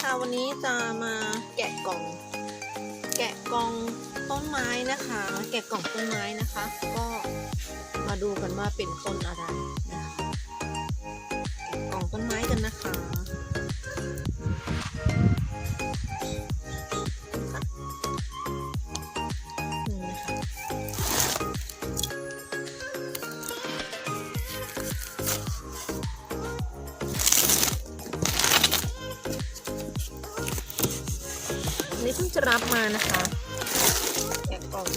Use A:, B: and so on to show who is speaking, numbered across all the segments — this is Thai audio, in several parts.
A: ค่ะวันนี้จะมาแกะกล่อง แกะกล่องต้นไม้นะคะ แกะกล่องต้นไม้นะคะ ก็มาดูกันว่าเป็นต้นอะไรนะคะแกะกล่องต้นไม้กันนะคะ นนี้เพิ่งจะรับมานะคะแกะกล่อง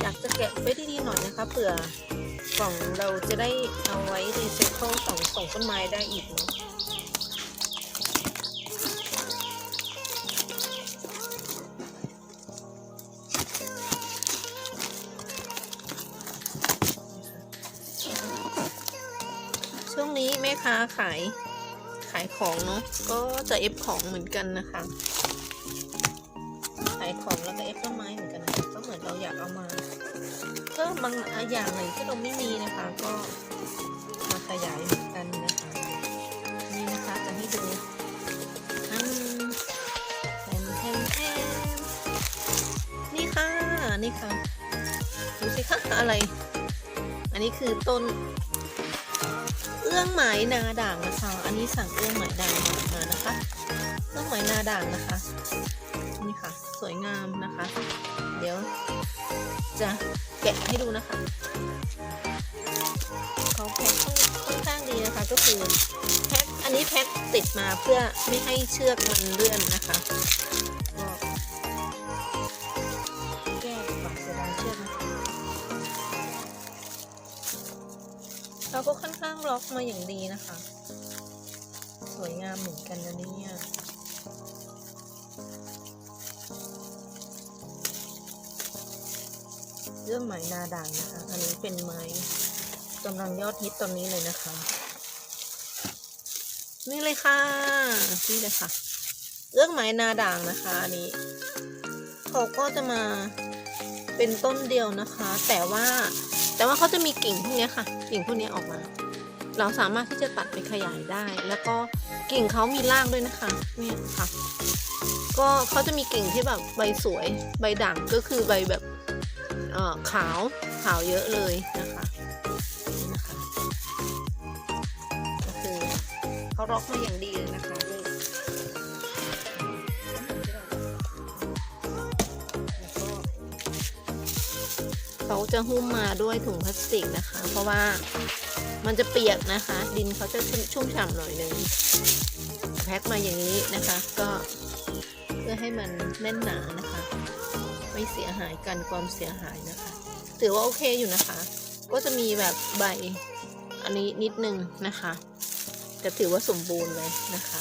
A: อยากจะแกะไว้ดีๆหน่อยนะคะเผื่อกล่องเราจะได้เอาไว้รีไซเคิลสองส่งต้นไม้ได้อีกเนาะช่วงนี้แม่ค้าขาย ขายของเนาะก็จะเอฟของเหมือนกันนะคะ ขายของแล้วก็เอฟต้นไม้เหมือนกันนะคะก็เหมือนเราอยากเอามาเพิ่มบางอย่างหนึ่งที่เราไม่มีนะคะ ก็มาขยายเหมือนกันนะคะนี่นะคะจะให้ดูอันแทนแทนแทนนี่ค่ะนี่ค่ะดูสิคะอะไร อันนี้คือต้น เอื้องหมายนาด่างนะคะ อันนี้สั่งเอื้องหมายด่างมานะคะเอื้องหมายนาด่างนะคะ นี่ค่ะ สวยงามนะคะ เดี๋ยวจะแกะให้ดูนะคะเขาแพ็คค่อนข้างดีนะคะ ก็คือแพ็คอันนี้แพ็คติดมาเพื่อไม่ให้เชือกมันเลื่อนนะคะแก้ก่อนเชือกนะคะเราก็ค่อนข้าง ล็อกมาอย่างดีนะคะ สวยงามเหมือนกันนะเนี่ยเรื่องไหมนาด่างนะคะ อันนี้เป็นไม้กำลังยอดฮิตตอนนี้เลยนะคะ นี่เลยค่ะ นี่เลยค่ะ เรื่องไหมนาด่างนะคะอันนี้ เขาก็จะมาเป็นต้นเดียวนะคะ แต่ว่าแต่ว่าเขาจะมีกิ่งพวกนี้ค่ะ กิ่งพวกนี้ออกมา เราสามารถที่จะตัดไปขยายได้ แล้วก็กิ่งเขามีรากด้วยนะคะเนี่ยค่ะ ก็เขาจะมีกิ่งที่แบบใบสวย ใบด่างก็คือใบแบบเอ่อขาวขาวเยอะเลยนะคะนี่นะคะก็คือเขาร็อกมาอย่างดีเลยนะคะนี่แล้วก็เขาจะหุ้มมาด้วยถุงพลาสติกนะคะ เพราะว่า มันจะเปียกนะคะ ดินเขาจะชุ่มฉ่ำหน่อยหนึงแพ็คมาอย่างนี้นะคะ ก็เพื่อให้มันแน่นหนานะคะ ไม่เสียหายกันความเสียหายนะคะ ถือว่าโอเคอยู่นะคะ ก็จะมีแบบใบอันนี้นิดนึงนะคะแต่ถือว่าสมบูรณ์เลยนะคะ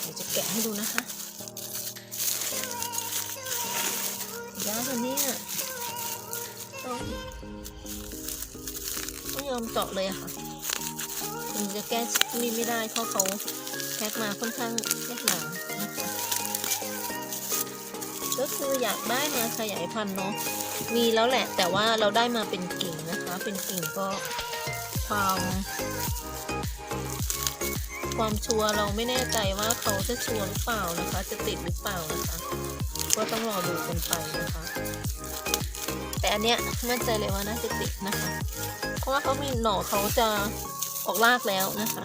A: เดี๋ยวจะแกะให้ดูนะคะ องยอมเจาะเลยอะค่ะถึงจะแก้นี่ไม่ได้เพราะเขาแพ็คมาค่อนข้างแยกหนานะคะก็คืออยากได้มาขยายพันธุ์เนาะมีแล้วแหละ แต่ว่าเราได้มาเป็นกิ่งนะคะ เป็นกิ่งก็ความความชัวร์เราไม่แน่ใจว่าเขาจะชัวร์หรือเปล่านะคะ จะติดหรือเปล่านะคะ ก็ต้องรอดูกันไปนะคะ แต่อันเนี้ยมั่นใจเลยว่าน่าจะติดนะคะ เพราะว่าเขามีหน่อเขาจะออกรากแล้วนะคะ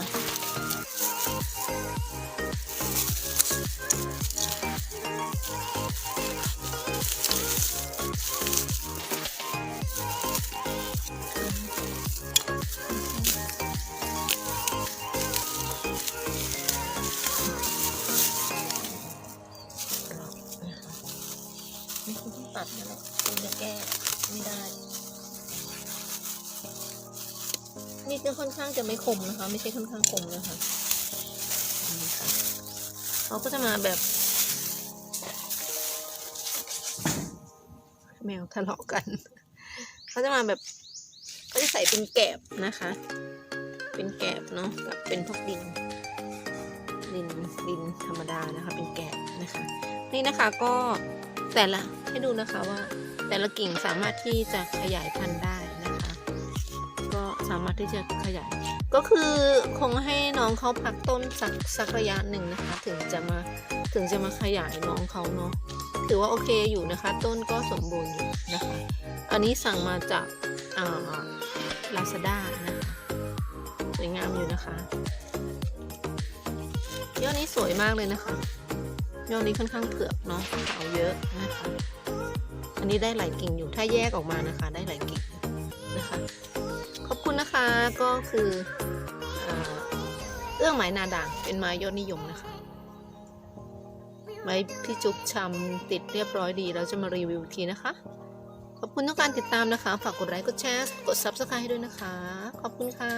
A: นี่จะค่อนข้างจะไม่คมนะคะ ไม่ใช่ค่อนข้างคมนะคะนี่ค่ะเขาก็จะมาแบบ แมวทะเลาะกันเขาจะมาแบบเขาจะใส่เป็นแกบนะคะ เป็นแกบเนาะกับเป็นพวกดินดินดินธรรมดานะคะ เป็นแกบนะคะ นี่นะคะก็แต่ละให้ดูนะคะว่า แต่ละกิ่งสามารถที่จะขยายพันธุ์ได้ สามารถที่จะขยาย ก็คือคงให้น้องเขาพักต้นสักสักระยะหนึ่งนะคะ ถึงจะมาถึงจะมาขยายน้องเขาเนาะถือว่าโอเคอยู่นะคะ ต้นก็สมบูรณ์อยู่นะคะ อันนี้สั่งมาจากลาซาด้านะคะสวยงามอยู่นะคะยอดนี้สวยมากเลยนะคะยอดนี้ค่อนข้างเผือกเนาะเอาเยอะนะคะ อันนี้ได้หลายกิ่งอยู่ถ้าแยกออกมานะคะ ได้หลายกิ่งนะคะ นะคะก็คือเอื้องไม้นาด่างเป็นไม้ยอดนิยมนะคะ ไม้พี่จุกชำติดเรียบร้อยดีแล้วจะมารีวิวทีนะคะ ขอบคุณทุกการติดตามนะคะ ฝากกดไลค์กดแชร์กด subscribe ให้ด้วยนะคะ ขอบคุณค่ะ